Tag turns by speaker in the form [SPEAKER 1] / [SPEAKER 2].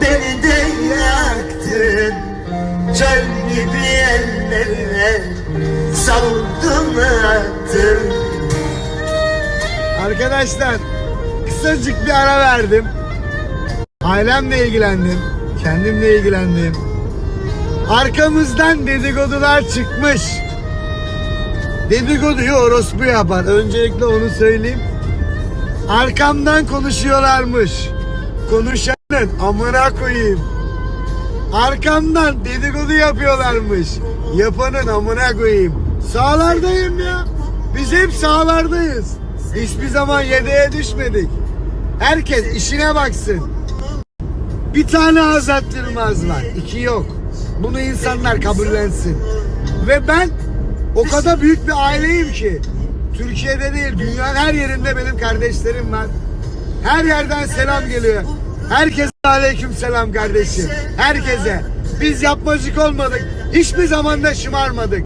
[SPEAKER 1] Beni de yaktın Çöl gibi ellerine Savurdun attın
[SPEAKER 2] Arkadaşlar kısacık bir ara verdim. Ailemle ilgilendim. Kendimle ilgilendim. Arkamızdan dedikodular çıkmış. Dedikoduyu orospu yapar. Öncelikle onu söyleyeyim. Arkamdan konuşuyorlarmış. Konuşanın amına koyayım. Arkamdan dedikodu yapıyorlarmış. Yapanın amına koyayım. Sağlardayım ya. Biz hep sağlardayız. Hiçbir zaman yedeğe düşmedik. Herkes işine baksın. Bir tane Azat var. iki yok. Bunu insanlar kabullensin. Ve ben o kadar büyük bir aileyim ki. Türkiye'de değil, dünyanın her yerinde benim kardeşlerim var. Her yerden selam geliyor. Herkese aleyküm selam kardeşim. Herkese. Biz yapmacık olmadık. Hiçbir zaman da şımarmadık.